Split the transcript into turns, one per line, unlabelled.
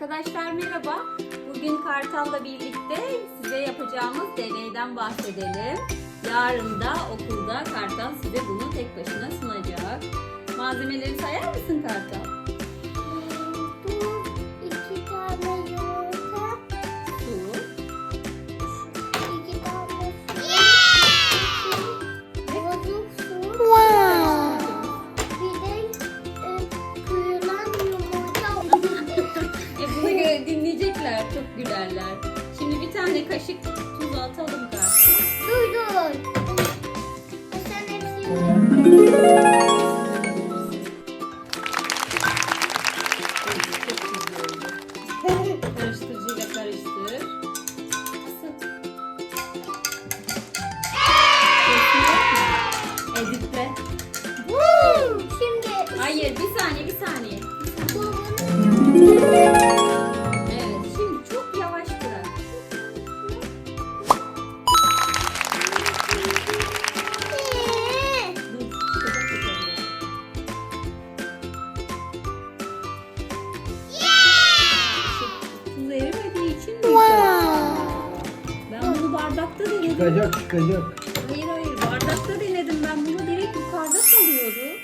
Arkadaşlar merhaba. Bugün Kartal'la birlikte size yapacağımız deneyden bahsedelim. Yarın da okulda Kartal size bunu tek başına sunacak. Malzemeleri sayar mısın Kartal? Gülerler. Şimdi bir tane kaşık tuz atalım
dur dur.
Bardakta denedim.
Çıkacak çıkacak.
Hayır hayır bardakta denedim ben bunu direkt yukarıda kalıyordu.